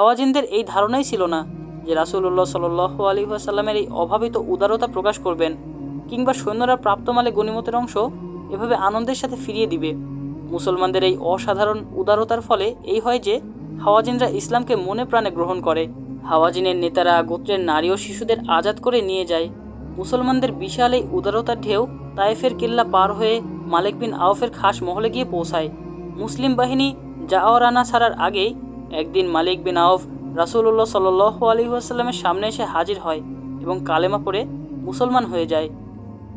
হাওয়াজিনদের এই ধারণাই ছিল না যে রাসুল্লাহ সাল আলী আসাল্লামের এই অভাবিত উদারতা প্রকাশ করবেন কিংবা সৈন্যরা প্রাপ্ত মালে গণিমতের অংশ এভাবে আনন্দের সাথে ফিরিয়ে দিবে। মুসলমানদের এই অসাধারণ উদারতার ফলে এই হয় যে হাওয়াজিনরা ইসলামকে মনে প্রাণে গ্রহণ করে। হাওয়াজিনের নেতারা গোত্রের নারী ও শিশুদের আজাদ করে নিয়ে যায়। মুসলমানদের বিশাল এই উদারতার ঢেউ তায়েফের কেল্লা পার হয়ে মালিক বিন আউফের খাস মহলে গিয়ে পৌঁছায়। মুসলিম বাহিনী জাওয়ারানা ছাড়ার আগেই একদিন মালিক বিন আউফ রাসুল্লাহ সাল আলী আসাল্লামের সামনে এসে হাজির হয় এবং কালেমা পড়ে মুসলমান হয়ে যায়।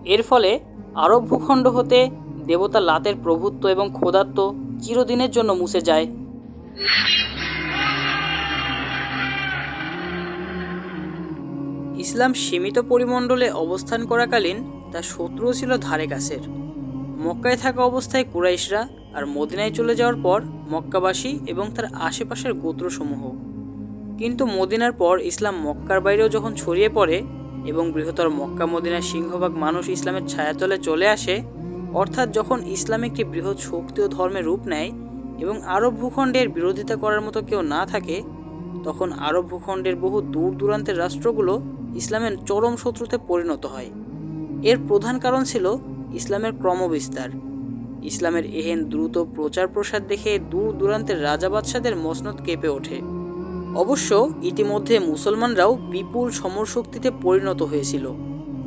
এর ফলে আরব ভূখণ্ড হতে দেবতা লাতের প্রভুত্ব এবং খোদাত্ব চিরদিনের জন্য মুছে যায়। ইসলাম সীমিত পরিমণ্ডলে অবস্থান করাকালীন তার শত্রুও ছিল ধারে কাছের মক্কায় থাকা অবস্থায় কুরাইশরা আর মদিনায় চলে যাওয়ার পর মক্কাবাসী এবং তার আশেপাশের গোত্রসমূহ। কিন্তু মদিনার পর ইসলাম মক্কার বাইরেও যখন ছড়িয়ে পড়ে এবং বৃহত্তর মক্কা মদিনার সিংহভাগ মানুষ ইসলামের ছায়াতলে চলে আসে, অর্থাৎ যখন ইসলাম একটি বৃহৎ শক্তি ও ধর্মের রূপ নেয় এবং আরব ভূখণ্ডের বিরোধিতা করার মতো কেউ না থাকে, তখন আরব ভূখণ্ডের বহু দূর দূরান্তের রাষ্ট্রগুলো ইসলামের চরম শত্রুতে পরিণত হয়। এর প্রধান কারণ ছিল ইসলামের ক্রমবিস্তার। ইসলামের এহেন দ্রুত প্রচার প্রসার দেখে দূর দূরান্তের রাজা বাদশাদের মসনদ কেঁপে ওঠে। অবশ্য ইতিমধ্যে মুসলমানরাও বিপুল সমরশক্তিতে পরিণত হয়েছিল।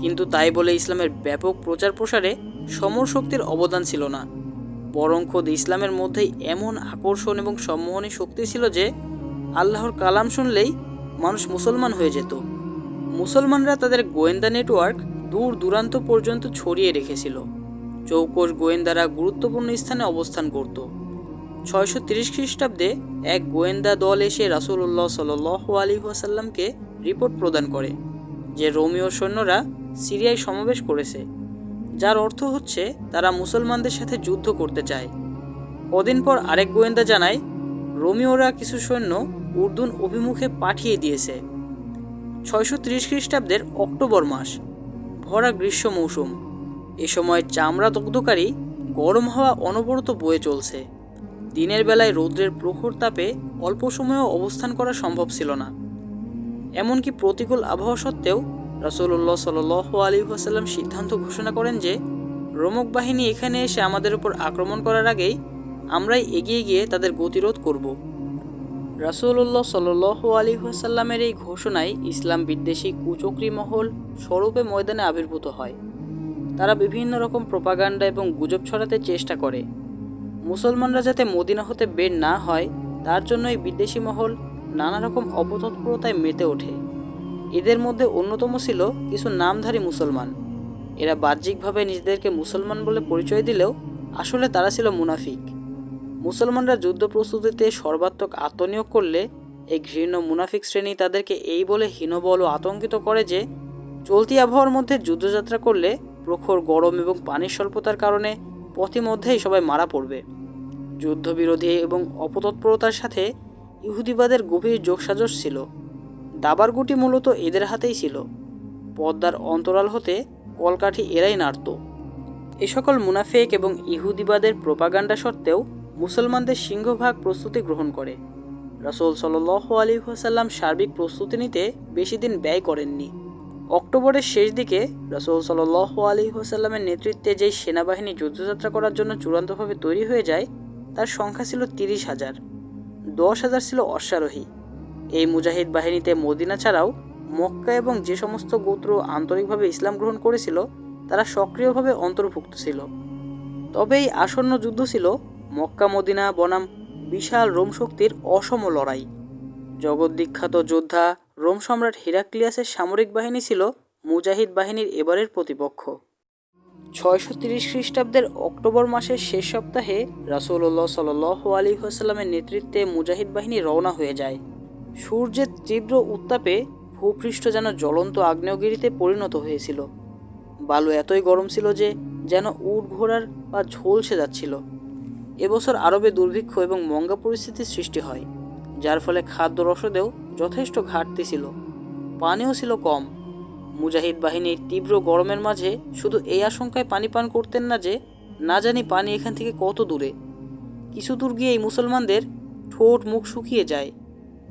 কিন্তু তাই বলে ইসলামের ব্যাপক প্রচার প্রসারে সমরশক্তির অবদান ছিল না। বরং খোদ ইসলামের মধ্যেই এমন আকর্ষণ এবং সম্মোহনী শক্তি ছিল যে, আল্লাহর কালাম শুনলেই মানুষ মুসলমান হয়ে যেত। মুসলমানরা তাদের গোয়েন্দা নেটওয়ার্ক দূর দূরান্ত পর্যন্ত ছড়িয়ে রেখেছিল। চৌকস গোয়েন্দারা গুরুত্বপূর্ণ স্থানে অবস্থান করত। ছয়শো তিরিশ খ্রিস্টাব্দে এক গোয়েন্দা দল এসে রাসুল্লাহ সাল আলী ওয়াসাল্লামকে রিপোর্ট প্রদান করে, যে রোমিও সৈন্যরা সিরিয়ায় সমাবেশ করেছে। যার অর্থ হচ্ছে, তারা মুসলমানদের সাথে যুদ্ধ করতে চায়। কদিন পর আরেক গোয়েন্দা জানায় রোমিওরা কিছু সৈন্য উর্দুন অভিমুখে পাঠিয়ে দিয়েছে। ছয়শো ত্রিশ খ্রিস্টাব্দের অক্টোবর মাস, ভরা গ্রীষ্ম মৌসুম। এ সময় চামড়া দগ্ধকারী গরম হাওয়া অনবরত বয়ে চলছে। দিনের বেলায় রৌদ্রের প্রখর তাপে অল্প সময়েও অবস্থান করা সম্ভব ছিল না। এমনকি প্রতিকূল আবহাওয়া সত্ত্বেও রাসুল্লাহ সাল আলী আসাল্লাম সিদ্ধান্ত ঘোষণা করেন যে, রোমক বাহিনী এখানে এসে আমাদের উপর আক্রমণ করার আগেই আমরাই এগিয়ে গিয়ে তাদের গতিরোধ করব। রাসুল্লাহ সাল আলী আসাল্লামের এই ঘোষণায় ইসলাম বিদ্বেষী কুচক্রী মহল স্বরূপে ময়দানে আবির্ভূত হয়। তারা বিভিন্ন রকম প্রপাগান্ডা এবং গুজব ছড়াতে চেষ্টা করে। মুসলমানরা যাতে মদিনা হতে বের না হয়, তার জন্য এই বিদেশি মহল নানা রকম অপতৎপরতায় মেতে ওঠে। এদের মধ্যে অন্যতম ছিল কিছু নামধারী মুসলমান। এরা বাহ্যিকভাবে নিজেদেরকে মুসলমান বলে পরিচয় দিলেও আসলে তারা ছিল মুনাফিক। মুসলমানরা যুদ্ধ প্রস্তুতিতে সর্বাত্মক আত্মনিয়োগ করলে এই ঘৃণ্য মুনাফিক শ্রেণি তাদেরকে এই বলে হীনবল ও আতঙ্কিত করে যে, চলতি আবহাওয়ার মধ্যে যুদ্ধযাত্রা করলে প্রখর গরম এবং পানির স্বল্পতার কারণে পথিমধ্যেই সবাই মারা পড়বে। যুদ্ধবিরোধী এবং অপতৎপরতার সাথে ইহুদিবাদের গভীর যোগসাজশ ছিল। দাবার গুটি মূলত এদের হাতেই ছিল। পদ্মার অন্তরাল হতে কলকাঠি এরাই নাড়ত। এ সকল মুনাফেক এবং ইহুদিবাদের প্রপাগান্ডা সত্ত্বেও মুসলমানদের সিংহভাগ প্রস্তুতি গ্রহণ করে। রসুল সাল আলী সার্বিক প্রস্তুতি নিতে বেশি দিন ব্যয় করেননি। অক্টোবরের শেষ দিকে রসুল সাল আলী হাসাল্লামের নেতৃত্বে যেই সেনাবাহিনী যুদ্ধযাত্রা করার জন্য চূড়ান্তভাবে তৈরি হয়ে যায়, তার সংখ্যা ছিল তিরিশ হাজার। দশ হাজার ছিল অশ্বারোহী। এই মুজাহিদ বাহিনীতে মদিনা ছাড়াও মক্কা এবং যে সমস্ত গোত্র আন্তরিকভাবে ইসলাম গ্রহণ করেছিল, তারা সক্রিয়ভাবে অন্তর্ভুক্ত ছিল। তবে এই আসন্ন যুদ্ধ ছিল মক্কা, মদিনা, বনাম বিশাল রোম শক্তির অসম লড়াই। জগদ্বিখ্যাত যোদ্ধা রোম সম্রাট হিরাক্লিয়াসের সামরিক বাহিনী ছিল মুজাহিদ বাহিনীর এবারের প্রতিপক্ষ। ছয়শো তিরিশ খ্রিস্টাব্দের অক্টোবর মাসের শেষ সপ্তাহে রাসুল্লাহ সাল আলী হাসাল্লামের নেতৃত্বে মুজাহিদ বাহিনী রওনা হয়ে যায়। সূর্যের তীব্র উত্তাপে ভূপৃষ্ঠ যেন জ্বলন্ত আগ্নেয়গিরিতে পরিণত হয়েছিল। বালু এতই গরম ছিল যে যেন উট ঘোড়ার বা ঝলসে যাচ্ছিল। এবছর আরবে দুর্ভিক্ষ এবং মঙ্গা পরিস্থিতির সৃষ্টি হয়। যার ফলে খাদ্য রসদেও যথেষ্ট ঘাটতি ছিল। পানিও ছিল কম। মুজাহিদ বাহিনীর তীব্র গরমের মাঝে শুধু এই আশঙ্কায় পানি পান করতেন না যে, না জানি পানি এখান থেকে কত দূরে। কিছু দূর গিয়ে এই মুসলমানদের ঠোঁট মুখ শুকিয়ে যায়।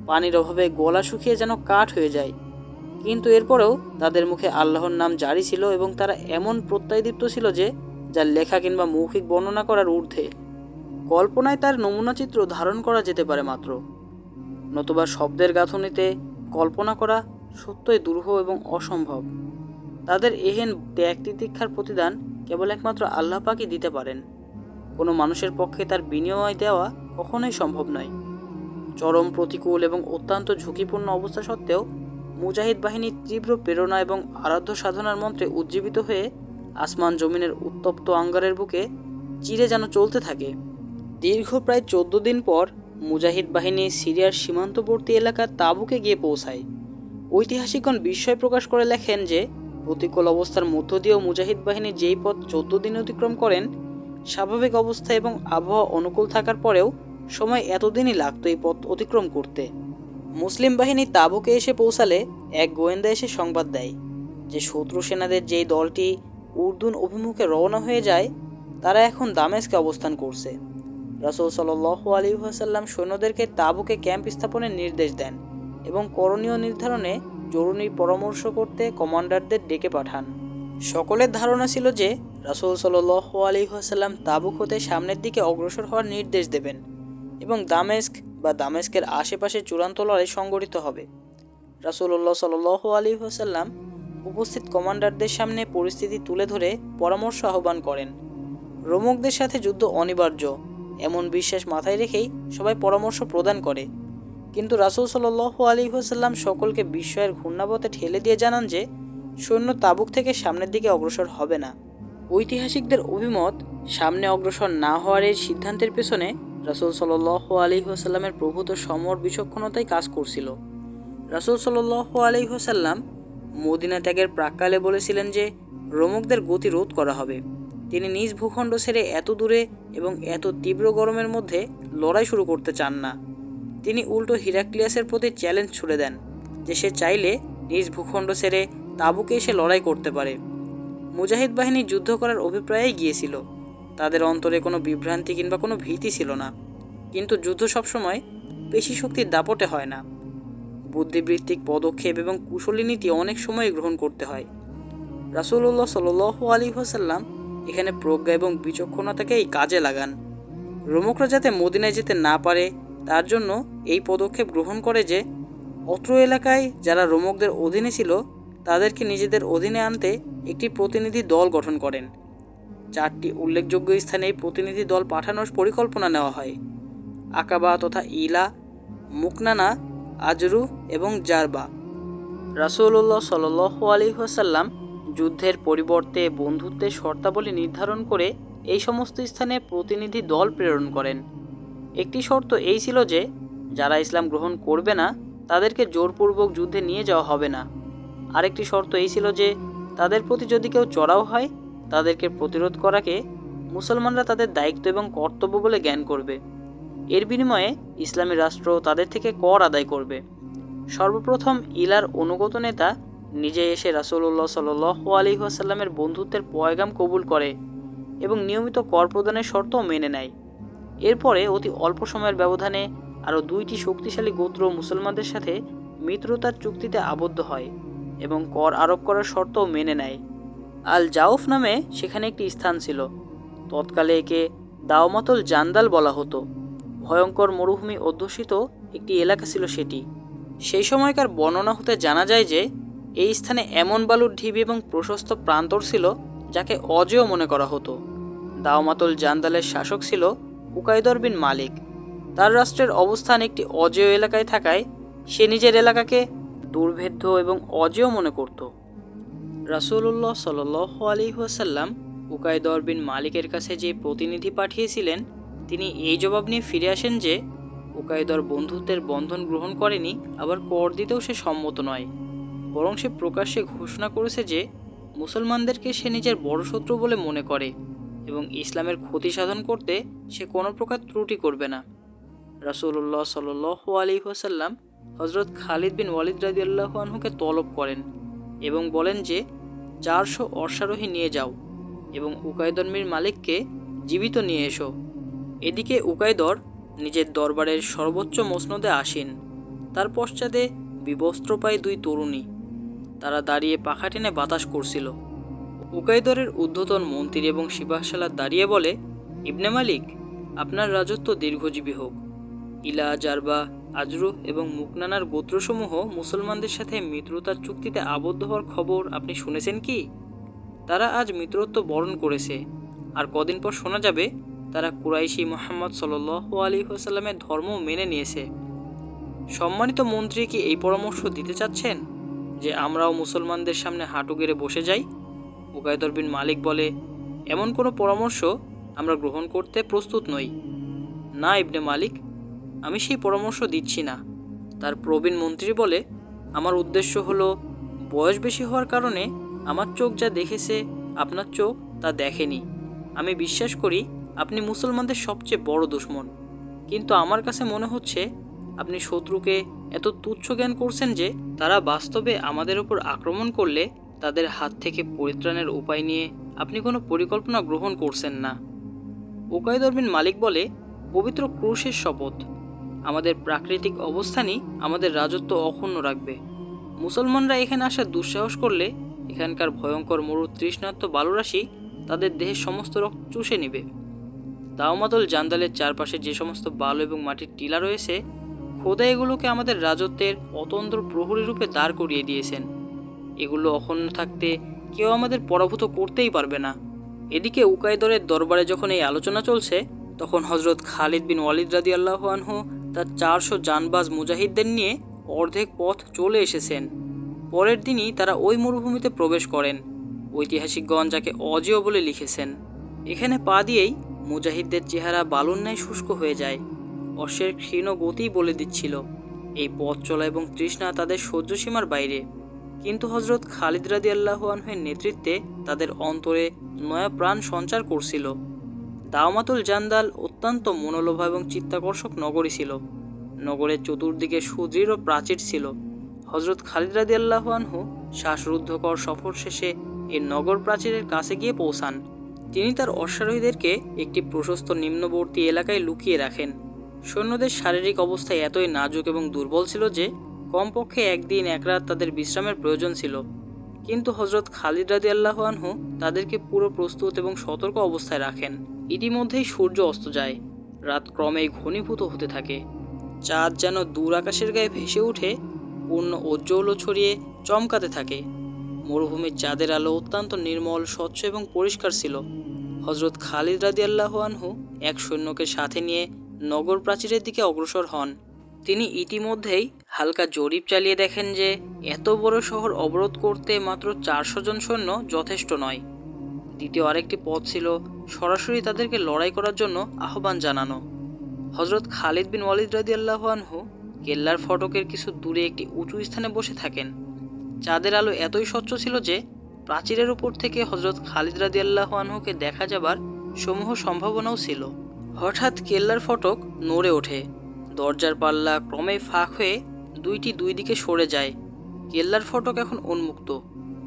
পানির অভাবে গলা শুকিয়ে যেন কাঠ হয়ে যায়। কিন্তু এরপরেও তাদের মুখে আল্লাহর নাম জারি ছিল এবং তারা এমন প্রত্যয়দীপ্ত ছিল যে, যার লেখা কিংবা মৌখিক বর্ণনা করার ঊর্ধ্বে। কল্পনায় তার নমুনা চিত্র ধারণ করা যেতে পারে মাত্র। নতুবা শব্দের গাঁথনিতে কল্পনা করা সত্যই দুরূহ এবং অসম্ভব। তাদের এহেন ত্যাগ তিতিক্ষার প্রতিদান কেবল একমাত্র আল্লাহ পাকই দিতে পারেন। কোনো মানুষের পক্ষে তার বিনিময় দেওয়া কখনোই সম্ভব নয়। চরম প্রতিকূল এবং অত্যন্ত ঝুঁকিপূর্ণ অবস্থা সত্ত্বেও মুজাহিদ বাহিনীর তীব্র প্রেরণা এবং আরাধ্য সাধনার মন্ত্রে উজ্জীবিত হয়ে আসমান জমিনের উত্তপ্ত আঙ্গারের বুকে চিরে যেন চলতে থাকে। দীর্ঘ প্রায় চোদ্দ দিন পর মুজাহিদ বাহিনী সিরিয়ার সীমান্তবর্তী এলাকা তাবুকে গিয়ে পৌঁছায়। ঐতিহাসিকগণ বিস্ময় প্রকাশ করে লেখেন যে, প্রতিকূল অবস্থার মধ্য দিয়েও মুজাহিদ বাহিনী যেই পথ চোদ্দ দিন অতিক্রম করেন, স্বাভাবিক অবস্থা এবং আবহাওয়া অনুকূল থাকার পরেও সময় এতদিনই লাগতো এই পথ অতিক্রম করতে। মুসলিম বাহিনী তাবুকে এসে পৌঁছালে এক গোয়েন্দা এসে সংবাদ দেয় যে, শত্রু সেনাদের যেই দলটি উর্দুন অভিমুখে রওনা হয়ে যায়, তারা এখন দামেস্কে অবস্থান করছে। রাসুল সাল্লাহ আলী ওয়াসাল্লাম সৈন্যদেরকে তাবুকে ক্যাম্প স্থাপনের নির্দেশ দেন এবং করণীয় নির্ধারণে জরুরি পরামর্শ করতে কমান্ডারদের ডেকে পাঠান। সকলের ধারণা ছিল যে রাসুল সাল্লাহ আলী ওয়াসাল্লাম তাবুক হতে সামনের দিকে অগ্রসর হওয়ার নির্দেশ দেবেন এবং দামেস্ক বা দামেস্কের আশেপাশে চূড়ান্ত লড়াই সংগঠিত হবে। রাসুল্লাহ সাল আলী ওসাল্লাম উপস্থিত কমান্ডারদের সামনে পরিস্থিতি তুলে ধরে পরামর্শ আহ্বান করেন। রোমকদের সাথে যুদ্ধ অনিবার্য। এমন বিশ্বাস মাথায় রেখেই সবাই পরামর্শ প্রদান করে। কিন্তু রাসুল সাল আলী ওসাল্লাম সকলকে বিস্ময়ের ঘূর্ণাবতে ঠেলে দিয়ে জানান যে, সৈন্য তাবুক থেকে সামনের দিকে অগ্রসর হবে না। ঐতিহাসিকদের অভিমত, সামনে অগ্রসর না হওয়ার এই সিদ্ধান্তের পেছনে রাসুল সাল্লাহ আলী হোসাল্লামের প্রভূত সমর বিচক্ষণতাই কাজ করছিল। রাসুল সাল্লাহ আলী হোসাল্লাম মদিনা ত্যাগের প্রাককালে বলেছিলেন যে, রোমকদের গতি রোধ করা হবে। তিনি নিজ ভূখণ্ড ছেড়ে এত দূরে এবং এত তীব্র গরমের মধ্যে লড়াই শুরু করতে চান না। তিনি উল্টো হিরাক্লিয়াসের প্রতি চ্যালেঞ্জ ছুড়ে দেন, যে সে চাইলে নিজ ভূখণ্ড ছেড়ে তাবুকে এসে লড়াই করতে পারে। মুজাহিদ বাহিনী যুদ্ধ করার অভিপ্রায়েই গিয়েছিল। তাদের অন্তরে কোনো বিভ্রান্তি কিংবা কোনো ভীতি ছিল না। কিন্তু যুদ্ধ সবসময় পেশি শক্তির দাপটে হয় না। বুদ্ধিবৃত্তিক পদক্ষেপ এবং কুশলী নীতি অনেক সময় গ্রহণ করতে হয়। রাসুল্লাহ সাল আলী হাসাল্লাম এখানে প্রজ্ঞা এবং বিচক্ষণতাকেই কাজে লাগান। রোমকরা যাতে মদিনায় যেতে না পারে, তার জন্য এই পদক্ষেপ গ্রহণ করে যে, অত্র এলাকায় যারা রোমকদের অধীনে ছিল, তাদেরকে নিজেদের অধীনে আনতে একটি প্রতিনিধি দল গঠন করেন। চারটি উল্লেখযোগ্য স্থানে এই প্রতিনিধি দল পাঠানোর পরিকল্পনা নেওয়া হয়। আকাবা তথা ইলা, মুকনানা, আজরু এবং জারবা। রাসুল্লাহ সাল আলী ওয়াসাল্লাম যুদ্ধের পরিবর্তে বন্ধুত্বের শর্তাবলী নির্ধারণ করে এই সমস্ত স্থানে প্রতিনিধি দল প্রেরণ করেন। একটি শর্ত এই ছিল যে, যারা ইসলাম গ্রহণ করবে না, তাদেরকে জোরপূর্বক যুদ্ধে নিয়ে যাওয়া হবে না। আরেকটি শর্ত এই ছিল যে, তাদের প্রতি যদি কেউ চড়াও হয়, তাদেরকে প্রতিরোধ করাকে মুসলমানরা তাদের দায়িত্ব এবং কর্তব্য বলে জ্ঞান করবে। এর বিনিময়ে ইসলামী রাষ্ট্র তাদের থেকে কর আদায় করবে। সর্বপ্রথম ইলার অনুগত নেতা নিজে এসে রাসুল্লাহ সাল আলী আসাল্লামের বন্ধুত্বের পয়গাম কবুল করে এবং নিয়মিত কর প্রদানের শর্তও মেনে নেয়। এরপরে অতি অল্প সময়ের ব্যবধানে আরও দুইটি শক্তিশালী গোত্র মুসলমানদের সাথে মিত্রতার চুক্তিতে আবদ্ধ হয় এবং কর আরোপ করার শর্তও মেনে নেয়। আল জাউফ নামে সেখানে একটি স্থান ছিল। তৎকালে একে দাওমাতল জান্দাল বলা হতো। ভয়ঙ্কর মরুভূমি অধ্যুষিত একটি এলাকা ছিল সেটি। সেই সময়কার বর্ণনা হতে জানা যায় যে এই স্থানে এমন বালুর ঢিবি এবং প্রশস্ত প্রান্তর ছিল যাকে অজেয় মনে করা হতো। দাওমাতুল জান্দালের শাসক ছিল উকাইদর বিন মালিক। তার রাষ্ট্রের অবস্থান একটি অজেয় এলাকায় থাকায় সে নিজের এলাকাকে দুর্ভেদ্য এবং অজেয় মনে করত। রাসুল্লাহ সাল আলী ওয়াসাল্লাম উকাইদর বিন মালিকের কাছে যে প্রতিনিধি পাঠিয়েছিলেন, তিনি এই জবাব নিয়ে ফিরে আসেন যে উকাইদর বন্ধুত্বের বন্ধন গ্রহণ করেনি, আবার কর দিতেও সে সম্মত নয়। বরং সে প্রকাশ্যে ঘোষণা করেছে যে মুসলমানদেরকে সে নিজের বড় শত্রু বলে মনে করে এবং ইসলামের ক্ষতি সাধন করতে সে কোনো প্রকার ত্রুটি করবে না। রাসুল্লাহ সাল আলী ওয়াসাল্লাম হজরত খালিদ বিন ওয়ালিদ রাজি আল্লাহানহুকে তলব করেন এবং বলেন যে, চারশো অশ্বারোহী নিয়ে যাও এবং উকাইদর মীর মালিককে জীবিত নিয়ে এসো। এদিকে উকায়দর নিজের দরবারের সর্বোচ্চ মসনদে আসেন। তার পশ্চাতে বিবস্ত্রপায়ী দুই তরুণী তারা দাঁড়িয়ে পাখা টেনে বাতাস করছিল। উকাইদরের ঊর্ধ্বতন মন্ত্রী এবং সিপাহসালার দাঁড়িয়ে বলে, ইবনে মালিক, আপনার রাজত্ব দীর্ঘজীবী হোক। ইলা, জারবা, আজরু এবং মুকনানার গোত্রসমূহ মুসলমানদের সাথে মিত্রতার চুক্তিতে আবদ্ধ হওয়ার খবর আপনি শুনেছেন কি? তারা আজ মিত্রত্ব বরণ করেছে। আর কদিন পর শোনা যাবে, তারা কুরাইশি মোহাম্মদ সাল্লাহ আলী আসাল্লামের ধর্ম মেনে নিয়েছে। সম্মানিত মন্ত্রী কি এই পরামর্শ দিতে চাচ্ছেন? যে আমরাও মুসলমানদের সামনে হাঁটু গেড়ে বসে যাই, উকায়দর বিন মালিক বলে, এমন কোনো পরামর্শ আমরা গ্রহণ করতে প্রস্তুত নই। না, ইবনে মালিক, আমি সেই পরামর্শ দিচ্ছি না। তার প্রবীণ মন্ত্রী বলে, আমার উদ্দেশ্য হলো, বয়স বেশি হওয়ার কারণে আমার চোখ যা দেখেছে, আপনার চোখ তা দেখেনি। আমি বিশ্বাস করি, আপনি মুসলমানদের সবচেয়ে বড় দুশ্মন। কিন্তু আমার কাছে মনে হচ্ছে, আপনি শত্রুকে এত তুচ্ছ জ্ঞান করছেন যে তারা বাস্তবে আমাদের ওপর আক্রমণ করলে তাদের হাত থেকে পরিত্রাণের উপায় নিয়ে আপনি কোনো পরিকল্পনা গ্রহণ করছেন না। উকায়দর বিন মালিক বলে, পবিত্র ক্রুশের শপথ। আমাদের প্রাকৃতিক অবস্থানই আমাদের রাজত্ব অক্ষুণ্ণ রাখবে। মুসলমানরা এখানে আসার দুঃসাহস করলে এখানকার ভয়ঙ্কর মরু তৃষ্ণাত্ম বালুরাশি তাদের দেহের সমস্ত রক্ত চুষে নেবে। দাওমাতল জান্দালের চারপাশে যে সমস্ত বালু এবং মাটির টিলা রয়েছে খোদা এগুলোকে আমাদের রাজত্বের অতন্ত্র প্রহরী রূপে দাঁড় করিয়ে দিয়েছেন। এগুলো অক্ষুণ্ণ থাকতে কেউ আমাদের পরাভূত করতেই পারবে না। এদিকে উকাইদরের দরবারে যখন এই আলোচনা চলছে, তখন হজরত খালিদ বিন ওয়ালিদ রাদি আল্লাহ আনহু তার চারশো জানবাজ মুজাহিদদের নিয়ে অর্ধেক পথ চলে এসেছেন। পরের দিনই তারা ওই মরুভূমিতে প্রবেশ করেন। ঐতিহাসিকগণ যাকে অজেয় বলে লিখেছেন। এখানে পা দিয়েই মুজাহিদদের চেহারা বালুর ন্যায় শুষ্ক হয়ে যায়। অশ্বের ক্ষীণ গতিই বলে দিচ্ছিল, এই পথ চলা এবং তৃষ্ণা তাদের সহ্যসীমার বাইরে। কিন্তু হজরত খালিদ রাদি আল্লাহানহের নেতৃত্বে তাদের অন্তরে নয়া প্রাণ সঞ্চার করছিল। দাওমাতুল জান্দাল অত্যন্ত মনোলোভা এবং চিত্তাকর্ষক নগরী ছিল। নগরের চতুর্দিকে সুদৃঢ় প্রাচীর ছিল। হজরত খালিদ রাদি আল্লাহানহু শ্বাসরুদ্ধকর সফর শেষে এই নগর প্রাচীরের কাছে গিয়ে পৌঁছান। তিনি তার অশ্বারোহীদেরকে একটি প্রশস্ত নিম্নবর্তী এলাকায় লুকিয়ে রাখেন। সৈন্যদের শারীরিক অবস্থা এতই নাজুক এবং দুর্বল ছিল যে কমপক্ষে একদিন এক রাত তাদের বিশ্রামের প্রয়োজন ছিল। কিন্তু হজরত খালিদ রাদি আল্লাহ আনহু তাদেরকে পুরো প্রস্তুত এবং সতর্ক অবস্থায় রাখেন। ইতিমধ্যেই সূর্য অস্ত যায়। রাত ক্রমেই ঘনীভূত হতে থাকে। চাঁদ যেন দূর আকাশের গায়ে ভেসে উঠে, পূর্ণ ঔজ্জ্বল্য ছড়িয়ে চমকাতে থাকে। মরুভূমির চাঁদের আলো অত্যন্ত নির্মল, স্বচ্ছ এবং পরিষ্কার ছিল। হজরত খালিদ রাদি আল্লাহ আনহু এক সৈন্যকে সাথে নিয়ে নগর প্রাচীরের দিকে অগ্রসর হন। তিনি ইতিমধ্যেই হালকা জরিপ চালিয়ে দেখেন যে, এত বড় শহর অবরোধ করতে মাত্র চারশো জন সৈন্য যথেষ্ট নয়। দ্বিতীয় আরেকটি পথ ছিল সরাসরি তাদেরকে লড়াই করার জন্য আহ্বান জানানো। হজরত খালিদ বিন ওয়ালিদ রাদি আল্লাহানহু কেল্লার ফটকের কিছু দূরে একটি উঁচু স্থানে বসে থাকেন। চাঁদের আলো এতই স্বচ্ছ ছিল যে, প্রাচীরের উপর থেকে হজরত খালিদ রাদি আল্লাহানহুকে দেখা যাবার সমূহ সম্ভাবনাও ছিল। হঠাৎ কেল্লার ফটক নড়ে ওঠে। দরজার পাল্লা ক্রমে ফাঁক হয়ে দুইটি দুই দিকে সরে যায়। কেল্লার ফটক এখন উন্মুক্ত।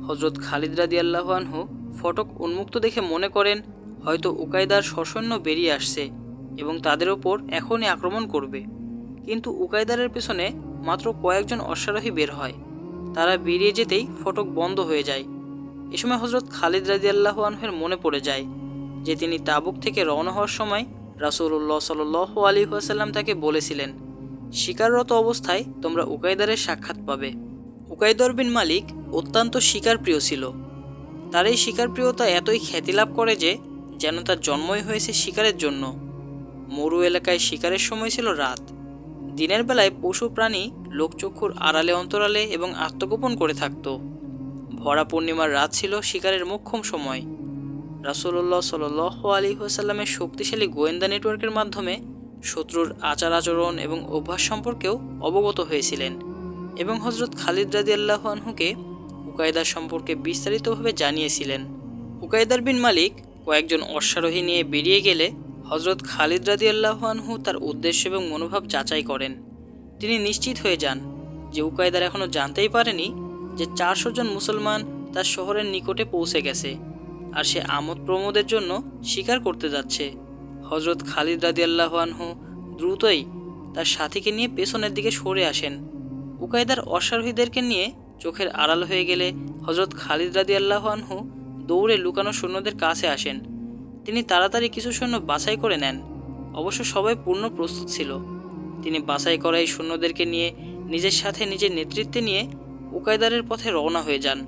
হজরত খালিদ রাদি আল্লাহানহু ফটক উন্মুক্ত দেখে মনে করেন, হয়তো উকায়দার সসৈন্য বেরিয়ে আসছে এবং তাদের ওপর এখনই আক্রমণ করবে। কিন্তু উকায়দারের পেছনে মাত্র কয়েকজন অশ্বারোহী বের হয়। তারা বেরিয়ে যেতেই ফটক বন্ধ হয়ে যায়। এ সময় হজরত খালিদ রাজি আল্লাহানহের মনে পড়ে যায় যে তিনি তাবুক থেকে রওনা হওয়ার সময় রাসুল্লাহ সাল আলী আসাল্লাম তাকে বলেছিলেন শিকাররত অবস্থায় তোমরা উকাইদারের সাক্ষাৎ পাবে। উকাইদর বিন মালিক অত্যন্ত শিকারপ্রিয় ছিল। তার এই শিকারপ্রিয়তা এতই খ্যাতি লাভ করে যে, যেন তার জন্মই হয়েছে শিকারের জন্য। মরু এলাকায় শিকারের সময় ছিল রাত। দিনের বেলায় পশু প্রাণী লোকচক্ষুর আড়ালে, অন্তরালে এবং আত্মগোপন করে থাকত। ভরা পূর্ণিমার রাত ছিল শিকারের মোক্ষম সময়। রাসুল্লাহ সাল আলী আসাল্লামের শক্তিশালী গোয়েন্দা নেটওয়ার্কের মাধ্যমে শত্রুর আচার আচরণ এবং অভ্যাস সম্পর্কেও অবগত হয়েছিলেন এবং হজরত খালিদ রাদি আল্লাহ আনহুকে উকায়দার সম্পর্কে বিস্তারিতভাবে জানিয়েছিলেন। উকায়দার বিন মালিক কয়েকজন অশ্বারোহী নিয়ে বেরিয়ে গেলে হজরত খালিদ রাদি আল্লাহ আনহু তার উদ্দেশ্য এবং মনোভাব যাচাই করেন। তিনি নিশ্চিত হয়ে যান যে উকায়দার এখনও জানতেই পারেনি যে চারশো জন মুসলমান তার শহরের নিকটে পৌঁছে গেছে। আর সে আমোদ প্রমোদের জন্য শিকার করতে যাচ্ছে। হজরত খালিদ রাদি আল্লাহ আনহু দ্রুতই তার সাথীকে নিয়ে পেছনের দিকে সরে আসেন। উকায়দার অশ্বারোহীদেরকে নিয়ে চোখের আড়াল হয়ে গেলে হজরত খালিদ রাদি আল্লাহ আনহু দৌড়ে লুকানো সৈন্যদের কাছে আসেন। তিনি তাড়াতাড়ি কিছু সৈন্য বাছাই করে নেন। অবশ্য সবাই পূর্ণ প্রস্তুত ছিল। তিনি বাছাই করা এই সৈন্যদেরকে নিয়ে নিজের সাথে নিজের নেতৃত্বে নিয়ে উকায়দারের পথে রওনা হয়ে যান।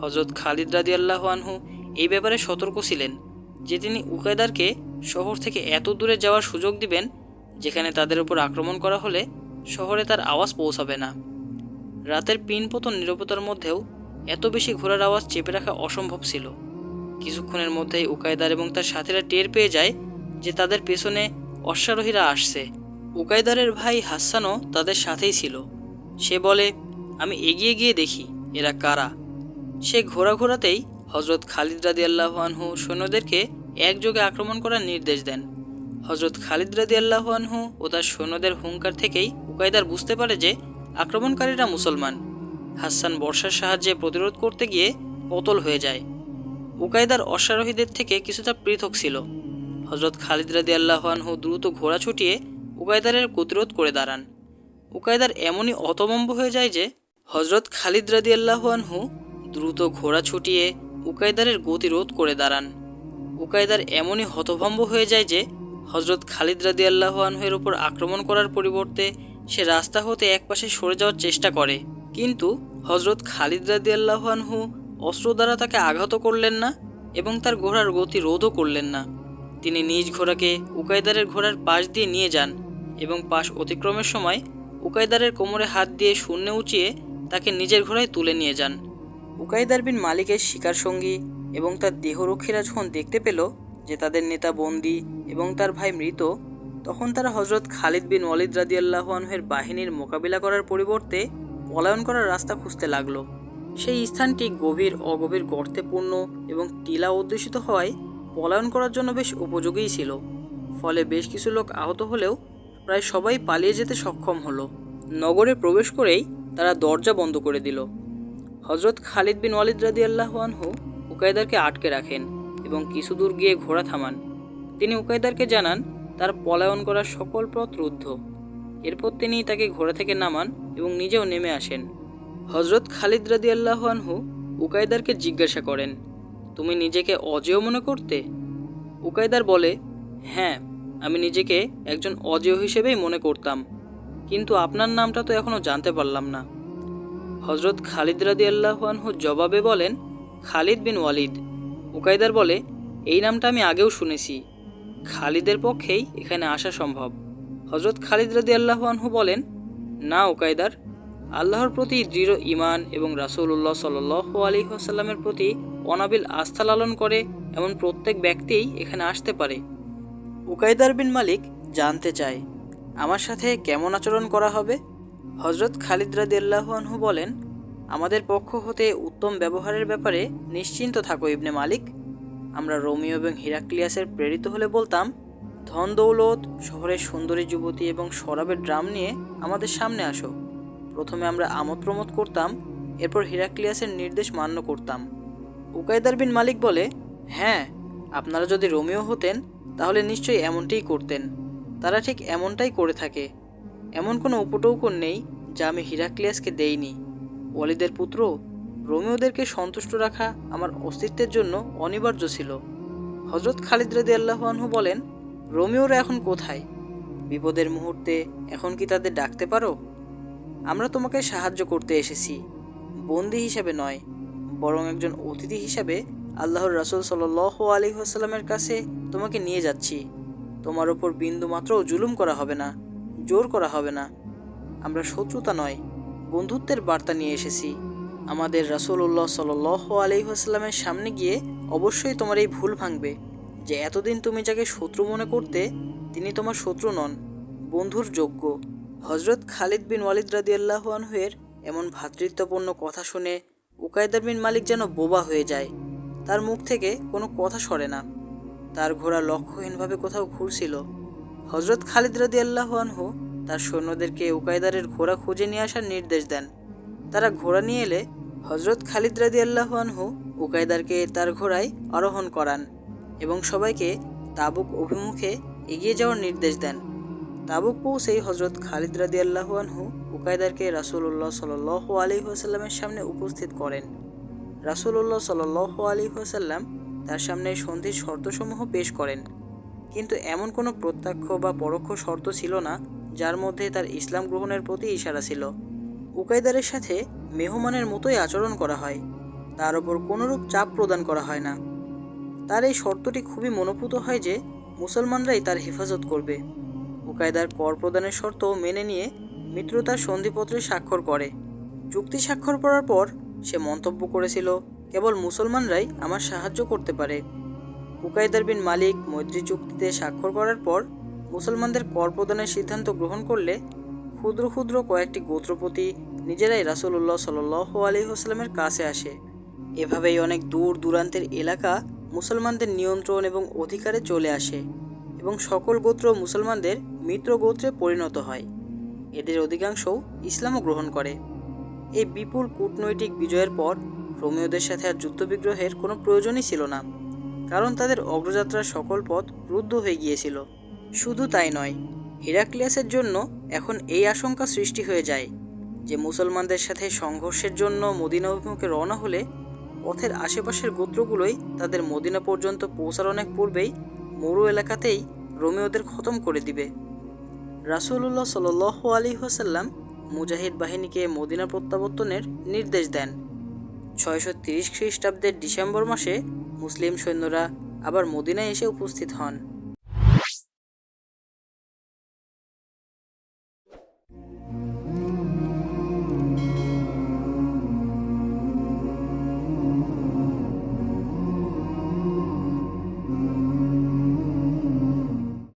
হজরত খালিদ রাদি আল্লাহ আনহু এই ব্যাপারে সতর্ক ছিলেন যে তিনি উকায়দারকে শহর থেকে এত দূরে যাওয়ার সুযোগ দিবেন যেখানে তাদের উপর আক্রমণ করা হলে শহরে তার আওয়াজ পৌঁছাবে না। রাতের পিনপতন নিরবতার মধ্যেও এত বেশি ঘোড়ার আওয়াজ চেপে রাখা অসম্ভব ছিল। কিছুক্ষণের মধ্যেই উকায়দার এবং তার সাথীরা টের পেয়ে যায় যে তাদের পেছনে অশ্বারোহীরা আসছে। উকায়দারের ভাই হাসানও তাদের সাথেই ছিল। সে বলে, আমি এগিয়ে গিয়ে দেখি, এরা কারা? সে ঘোরা ঘোরাতেই হজরত খালিদ রাদি আল্লাহ আনহু সৈন্যদেরকে একযোগে আক্রমণ করার নির্দেশ দেন। হজরত খালিদ রাদি আল্লাহ আনহু ও তার সৈন্যদের হুঙ্কার থেকেই উকায়দার বুঝতে পারে যে আক্রমণকারীরা মুসলমান। হাসান বর্ষার সাহায্যে প্রতিরোধ করতে গিয়ে কতল হয়ে যায়। উকায়দার অশ্বারোহীদের থেকে কিছুটা পৃথক ছিল। হজরত খালিদ রাদি আল্লাহ আনহু দ্রুত ঘোড়া ছুটিয়ে উকায়দারের প্রতিরোধ করে দাঁড়ান। উকায়দার এমনই অতমম্ব হয়ে যায় যে হজরত খালিদ রাদি আল্লাহ আনহু দ্রুত ঘোড়া ছুটিয়ে উকায়দারের গতিরোধ করে দাঁড়ান। উকায়দার এমনই হতভম্ব হয়ে যায় যে হজরত খালিদ রাদি আল্লাহ আনহুয়ের উপর আক্রমণ করার পরিবর্তে সে রাস্তা হতে একপাশে সরে যাওয়ার চেষ্টা করে। কিন্তু হজরত খালিদ রাদি আল্লাহ আনহু অস্ত্র দ্বারা তাকে আঘাত করলেন না এবং তার ঘোড়ার গতি রোধও করলেন না। তিনি নিজ ঘোড়াকে উকায়দারের ঘোড়ার পাশ দিয়ে নিয়ে যান এবং পাশ অতিক্রমের সময় উকায়দারের কোমরে হাত দিয়ে শূন্যে উঁচিয়ে তাকে নিজের ঘোড়ায় তুলে নিয়ে যান। উকাইদার বিন মালিকের শিকার সঙ্গী এবং তার দেহরক্ষীরা যখন দেখতে পেল যে তাদের নেতা বন্দি এবং তার ভাই মৃত, তখন তারা হজরত খালিদ বিন ওয়ালিদ আনহের বাহিনীর মোকাবিলা করার পরিবর্তে পলায়ন করার রাস্তা খুঁজতে লাগল। সেই স্থানটি গভীর অগভীর গর্তে পূর্ণ এবং টিলা অধ্যুষিত হওয়ায় পলায়ন করার জন্য বেশ উপযোগীই ছিল। ফলে বেশ কিছু লোক আহত হলেও প্রায় সবাই পালিয়ে যেতে সক্ষম হলো। নগরে প্রবেশ করেই তারা দরজা বন্ধ করে দিল। হজরত খালিদ বিন ওয়ালিদ রাদি আল্লাহ আনহু উকায়দারকে আটকে রাখেন এবং কিছু দূর গিয়ে ঘোড়া থামান। তিনি উকায়দারকে জানান, তার পলায়ন করার সকল পথ রুদ্ধ। এরপর তিনি তাকে ঘোড়া থেকে নামান এবং নিজেও নেমে আসেন। হজরত খালিদ রাদি আল্লাহ আনহু উকায়দারকে জিজ্ঞাসা করেন, তুমি নিজেকে অজেয় মনে করতে? উকায়দার বলে হ্যাঁ আমি নিজেকে একজন অজেয় হিসেবেই মনে করতাম, কিন্তু আপনার নামটা তো এখনও জানতে পারলাম না। হজরত খালিদ রাদি আল্লাহানহু জবাবে বলেন, খালিদ বিন ওয়ালিদ। উকাইদার বলে, এই নামটা আমি আগেও শুনেছি। খালিদের পক্ষেই এখানে আসা সম্ভব। হজরত খালিদ রাদি আল্লাহানহু বলেন, না উকাইদার আল্লাহর প্রতি দৃঢ় ইমান এবং রাসূলুল্লাহ সাল্লাহ আলী আসাল্লামের প্রতি অনাবিল আস্থা লালন করে এমন প্রত্যেক ব্যক্তিই এখানে আসতে পারে। উকাইদার বিন মালিক জানতে চায়, আমার সাথে কেমন আচরণ করা হবে? হজরত খালিদ রাদিয়াল্লাহু বলেন, আমাদের পক্ষ হতে উত্তম ব্যবহারের ব্যাপারে নিশ্চিন্ত থাকো, ইবনে মালিক। আমরা রোমিও এবং হিরাক্লিয়াসের প্রেরিত হলে বলতাম, ধন দৌলত, শহরের সুন্দরী যুবতী এবং শরাবের ড্রাম নিয়ে আমাদের সামনে আসো। প্রথমে আমরা আমোদ প্রমোদ করতাম, এরপর হিরাক্লিয়াসের নির্দেশ মান্য করতাম। উকায়দার বিন মালিক বলে হ্যাঁ আপনারা যদি রোমিও হতেন, তাহলে নিশ্চয়ই এমনটাই করতেন। তারা ঠিক এমনটাই করে থাকে। এমন কোনো উপটৌকন নেই যা আমি হিরাক্লিয়াসকে দেইনি। ওয়ালিদের পুত্র রোমিওদেরকে সন্তুষ্ট রাখা আমার অস্তিত্বের জন্য অনিবার্য ছিল। হজরত খালিদ রাদি আল্লাহানহু বলেন, রোমিওরা এখন কোথায়? বিপদের মুহূর্তে এখন কি তাদের ডাকতে পারো? আমরা তোমাকে সাহায্য করতে এসেছি। বন্দি হিসাবে নয়, বরং একজন অতিথি হিসাবে আল্লাহর রাসুল সাল আলী আসাল্লামের কাছে তোমাকে নিয়ে যাচ্ছি। তোমার ওপর বিন্দু মাত্রও জুলুম করা হবে না। জোর করা হবে না। আমরা শত্রুতা নয়, বন্ধুত্বের বার্তা নিয়ে এসেছি। আমাদের রাসুল্লাহ সাল আলহিহাস্লামের সামনে গিয়ে অবশ্যই তোমার এই ভুল ভাঙবে যে এতদিন তুমি যাকে শত্রু মনে করতে, তিনি তোমার শত্রু নন, বন্ধুর যোগ্য। হজরত খালিদ বিন ওয়ালিদ রাদি আল্লাহানহের এমন ভ্রাতৃত্বপূর্ণ কথা শুনে উকায়দার বিন মালিক যেন বোবা হয়ে যায়। তার মুখ থেকে কোনো কথা সরে না। তার ঘোড়া লক্ষ্যহীনভাবে কোথাও ঘুরছিল। হজরত খালিদ রাদি আল্লাহানহু তার সৈন্যদেরকে উকায়দারের ঘোড়া খুঁজে নিয়ে আসার নির্দেশ দেন। তারা ঘোড়া নিয়ে এলে হজরত খালিদ রাদি আল্লাহানহু উকায়দারকে তার ঘোড়ায় আরোহণ করান এবং সবাইকে তাবুক অভিমুখে এগিয়ে যাওয়ার নির্দেশ দেন। তাবুক পৌঁছেই হজরত খালিদ রাদি আল্লাহানহু উকাইদারকে রাসূলুল্লাহ সাল্লাহ আলী আসাল্লামের সামনে উপস্থিত করেন। রাসূলুল্লাহ সাল্লাহ আলী আসাল্লাম তার সামনে সন্ধির শর্তসমূহ পেশ করেন। কিন্তু এমন কোনো প্রত্যক্ষ বা পরোক্ষ শর্ত ছিল না, যার মধ্যে তার ইসলাম গ্রহণের প্রতি ইশারা ছিল। উকাইদারের সাথে মেহমানের মতোই আচরণ করা হয়। তার ওপর কোনোরূপ চাপ প্রদান করা হয় না। তার এই শর্তটি খুবই মনোভূত হয় যে, মুসলমানরাই তার হেফাজত করবে। উকায়দার কর প্রদানের শর্ত মেনে নিয়ে মিত্রতার সন্ধিপত্রে স্বাক্ষর করে। চুক্তি স্বাক্ষর করার পর সে মন্তব্য করেছিল, কেবল মুসলমানরাই আমার সাহায্য করতে পারে। উকাইদার বিন মালিক মৈত্রী চুক্তিতে স্বাক্ষর করার পর মুসলমানদের কর প্রদানের সিদ্ধান্ত গ্রহণ করলে ক্ষুদ্র ক্ষুদ্র কয়েকটি গোত্রপতি নিজেরাই রাসূলুল্লাহ সাল্লাহ আলী হোসলামের কাছে আসে। এভাবেই অনেক দূর দূরান্তের এলাকা মুসলমানদের নিয়ন্ত্রণ এবং অধিকারে চলে আসে এবং সকল গোত্র মুসলমানদের মিত্র গোত্রে পরিণত হয়। এদের অধিকাংশও ইসলামও গ্রহণ করে। এই বিপুল কূটনৈতিক বিজয়ের পর রোমিওদের সাথে আর যুদ্ধবিগ্রহের কোনো প্রয়োজনই ছিল না। কারণ তাদের অগ্রযাত্রার সকল পথ রুদ্ধ হয়ে গিয়েছিল। শুধু তাই নয়, হিরাক্লিয়াসের জন্য এখন এই আশঙ্কা সৃষ্টি হয়ে যায় যে মুসলমানদের সাথে সংঘর্ষের জন্য মদিনা অভিমুখে রওনা হলে পথের আশেপাশের গোত্রগুলোই তাদের মদিনা পর্যন্ত পৌঁছার অনেক পূর্বেই মরু এলাকাতেই রোমিওদের খতম করে দিবে। রাসূলুল্লাহ সাল্লাহ আলী ওয়াসাল্লাম মুজাহিদ বাহিনীকে মদিনা প্রত্যাবর্তনের নির্দেশ দেন। ছয়শো তিরিশ খ্রিস্টাব্দের ডিসেম্বর মাসে মুসলিম সৈন্যরা আবার মদিনায় এসে উপস্থিত হন।